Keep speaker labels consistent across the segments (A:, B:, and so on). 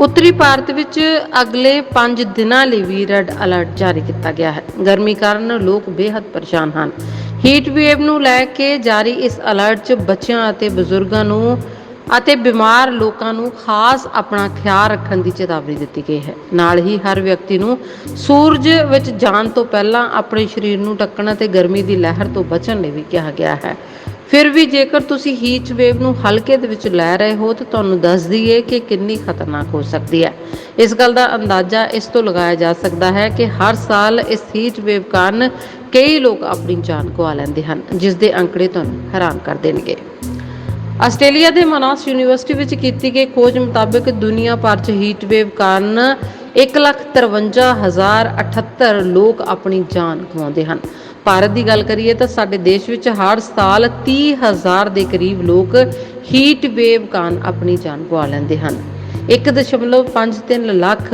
A: ਉੱਤਰੀ ਭਾਰਤ ਵਿੱਚ ਅਗਲੇ 5 ਦਿਨਾਂ ਲਈ ਵੀ ਰੈੱਡ ਅਲਰਟ ਜਾਰੀ ਕੀਤਾ ਗਿਆ ਹੈ। ਗਰਮੀ ਕਾਰਨ ਲੋਕ ਬੇहद ਪਰੇਸ਼ਾਨ ਹਨ। ਹੀਟ ਵੇਵ ਨੂੰ ਲੈ ਕੇ ਜਾਰੀ ਇਸ ਅਲਰਟ 'ਚ ਬੱਚਿਆਂ ਅਤੇ ਬਜ਼ੁਰਗਾਂ ਨੂੰ ਅਤੇ ਬਿਮਾਰ ਲੋਕਾਂ ਨੂੰ ਖਾਸ ਆਪਣਾ ਖਿਆਲ ਰੱਖਣ ਦੀ ਚੇਤਾਵਨੀ ਦਿੱਤੀ ਗਈ ਹੈ। ਨਾਲ ਹੀ ਹਰ ਵਿਅਕਤੀ ਨੂੰ ਸੂਰਜ ਵਿੱਚ ਜਾਣ ਤੋਂ ਪਹਿਲਾਂ ਆਪਣੇ ਸਰੀਰ ਨੂੰ ਢੱਕਣ ਅਤੇ ਗਰਮੀ ਦੀ ਲਹਿਰ ਤੋਂ ਬਚਣ ਲਈ ਵੀ ਕਿਹਾ ਗਿਆ ਹੈ। ਫਿਰ ਵੀ ਜੇਕਰ ਤੁਸੀਂ ਹੀਟ ਵੇਵ ਨੂੰ ਹਲਕੇ ਦੇ ਵਿੱਚ ਲੈ ਰਹੇ ਹੋ ਤਾਂ ਤੁਹਾਨੂੰ ਦੱਸ ਦਈਏ ਕਿ ਕਿੰਨੀ ਖਤਰਨਾਕ ਹੋ ਸਕਦੀ ਹੈ। ਇਸ ਗੱਲ ਦਾ ਅੰਦਾਜ਼ਾ ਇਸ ਤੋਂ ਲਗਾਇਆ ਜਾ ਸਕਦਾ ਹੈ ਕਿ ਹਰ ਸਾਲ ਇਸ ਹੀਟ ਵੇਵ ਕਾਰਨ ਕਈ ਲੋਕ ਆਪਣੀ ਜਾਨ ਗਵਾ ਲੈਂਦੇ ਹਨ, ਜਿਸ ਦੇ ਅੰਕੜੇ ਤੁਹਾਨੂੰ ਹੈਰਾਨ ਕਰ ਦੇਣਗੇ। ਆਸਟ੍ਰੇਲੀਆ ਦੇ ਮਨਾਸ ਯੂਨੀਵਰਸਿਟੀ ਵਿੱਚ ਕੀਤੀ ਗਈ ਖੋਜ ਮੁਤਾਬਕ ਦੁਨੀਆ ਭਰ 'ਚ ਹੀਟ ਵੇਵ ਕਾਰਨ 153078 ਲੋਕ ਆਪਣੀ ਜਾਨ ਗਵਾਉਂਦੇ ਹਨ। ਭਾਰਤ ਦੀ ਗੱਲ ਕਰੀਏ ਤਾਂ ਸਾਡੇ ਦੇਸ਼ ਵਿੱਚ ਹਰ ਸਾਲ 30000 ਦੇ ਕਰੀਬ ਲੋਕ ਹੀਟ ਵੇਵ ਕਾਰਨ ਆਪਣੀ ਜਾਨ ਗਵਾ ਲੈਂਦੇ ਹਨ। 1.53 ਲੱਖ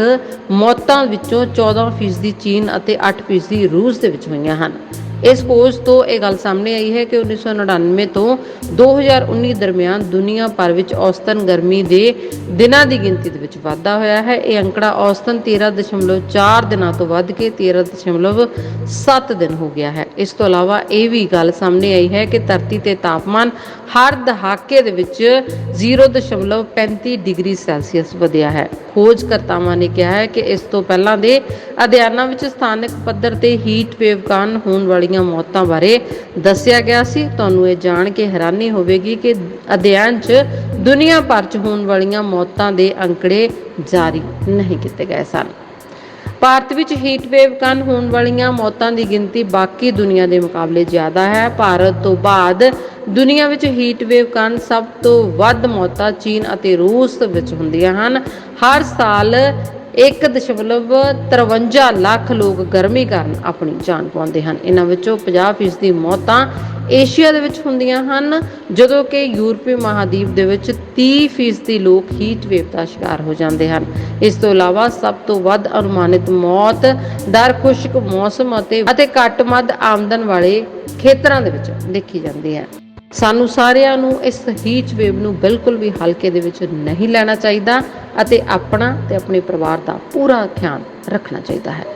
A: ਮੌਤਾਂ ਵਿੱਚੋਂ 14% ਚੀਨ ਅਤੇ 8% ਰੂਸ ਦੇ ਵਿੱਚ ਹੋਈਆਂ ਹਨ। ਇਸ ਖੋਜ ਤੋਂ ਇਹ ਗੱਲ ਸਾਹਮਣੇ ਆਈ ਹੈ ਕਿ 1999 ਤੋਂ 2019 ਦਰਮਿਆਨ ਦੁਨੀਆ ਭਰ ਵਿੱਚ ਔਸਤਨ ਗਰਮੀ ਦੇ ਦਿਨਾਂ ਦੀ ਗਿਣਤੀ ਦੇ ਵਿੱਚ ਵਾਧਾ ਹੋਇਆ ਹੈ। ਇਹ ਅੰਕੜਾ ਔਸਤਨ 13.4 ਦਿਨਾਂ ਤੋਂ ਵੱਧ ਕੇ 13.7 ਦਿਨ ਹੋ ਗਿਆ ਹੈ। ਇਸ ਤੋਂ ਇਲਾਵਾ ਇਹ ਵੀ ਗੱਲ ਸਾਹਮਣੇ ਆਈ ਹੈ ਕਿ ਧਰਤੀ ਤੇ ਤਾਪਮਾਨ ਹਰ ਦਹਾਕੇ ਦੇ ਵਿੱਚ 0.35 ਡਿਗਰੀ ਸੈਲਸੀਅਸ ਵਧਿਆ ਹੈ। ਖੋਜਕਰਤਾਵਾਂ ਨੇ ਕਿਹਾ ਹੈ ਕਿ ਇਸ ਤੋਂ ਪਹਿਲਾਂ ਦੇ ਅਧਿਐਨਾਂ ਵਿੱਚ ਸਥਾਨਕ ਪੱਧਰ ਤੇ ਹੀਟ ਵੇਵ ਕਾਰਨ ਹੋਣ ਵਾਲੀ ਵਾਲੀਆਂ ਮੌਤਾਂ ਬਾਰੇ ਦੱਸਿਆ ਗਿਆ ਸੀ। ਤੁਹਾਨੂੰ ਇਹ ਜਾਣ ਕੇ ਹੈਰਾਨੀ ਹੋਵੇਗੀ ਕਿ ਅਧਿਐਨ 'ਚ ਦੁਨੀਆ ਭਰ 'ਚ ਹੋਣ ਵਾਲੀਆਂ ਮੌਤਾਂ ਦੇ ਅੰਕੜੇ ਜਾਰੀ ਨਹੀਂ ਕੀਤੇ ਗਏ ਸਨ। ਭਾਰਤ ਵਿੱਚ ਹੀਟ ਵੇਵ ਕਾਰਨ ਹੋਣ ਵਾਲੀਆਂ ਮੌਤਾਂ ਦੀ ਗਿਣਤੀ ਬਾਕੀ ਦੁਨੀਆ ਦੇ ਮੁਕਾਬਲੇ ਜ਼ਿਆਦਾ ਹੈ। ਭਾਰਤ ਤੋਂ ਬਾਅਦ ਦੁਨੀਆ ਵਿੱਚ ਹੀਟ ਵੇਵ ਕਾਰਨ ਸਭ ਤੋਂ ਵੱਧ ਮੌਤਾਂ ਚੀਨ ਅਤੇ ਰੂਸ ਵਿੱਚ ਹੁੰਦੀਆਂ ਹਨ। ਹਰ ਸਾਲ 1.53 ਲੱਖ ਲੋਕ ਗਰਮੀ ਕਾਰਨ ਆਪਣੀ ਜਾਨ ਗਵਾਉਂਦੇ ਹਨ। ਇਹਨਾਂ ਵਿੱਚੋਂ 50% ਦੀ ਮੌਤਾਂ ਏਸ਼ੀਆ ਦੇ ਵਿੱਚ ਹੁੰਦੀਆਂ ਹਨ, ਜਦੋਂ ਕਿ ਯੂਰਪੀ ਮਹਾਦੀਪ ਦੇ ਵਿੱਚ 30% ਦੀ ਲੋਕ ਹੀਟ ਵੇਵ ਦਾ ਸ਼ਿਕਾਰ ਹੋ ਜਾਂਦੇ ਹਨ। ਇਸ ਤੋਂ ਇਲਾਵਾ ਸਭ ਤੋਂ ਵੱਧ ਅਨੁਮਾਨਿਤ ਮੌਤ ਦਰ ਖੁਸ਼ਕ ਮੌਸਮ ਅਤੇ ਅਤੇ ਘੱਟ ਮੱਧ ਆਮਦਨ ਵਾਲੇ ਖੇਤਰਾਂ ਦੇ ਵਿੱਚ ਦੇਖੀ ਜਾਂਦੀ ਹੈ। ਸਾਨੂੰ ਸਾਰਿਆਂ ਨੂੰ ਇਸ ਹੀਟ ਵੇਵ ਨੂੰ ਬਿਲਕੁਲ ਵੀ ਹਲਕੇ ਦੇ ਵਿੱਚ ਨਹੀਂ ਲੈਣਾ ਚਾਹੀਦਾ। ਅਤੇ ਆਪਣਾ ਤੇ ਆਪਣੇ ਪਰਿਵਾਰ ਦਾ ਪੂਰਾ ਖਿਆਲ ਰੱਖਣਾ ਚਾਹੀਦਾ ਹੈ।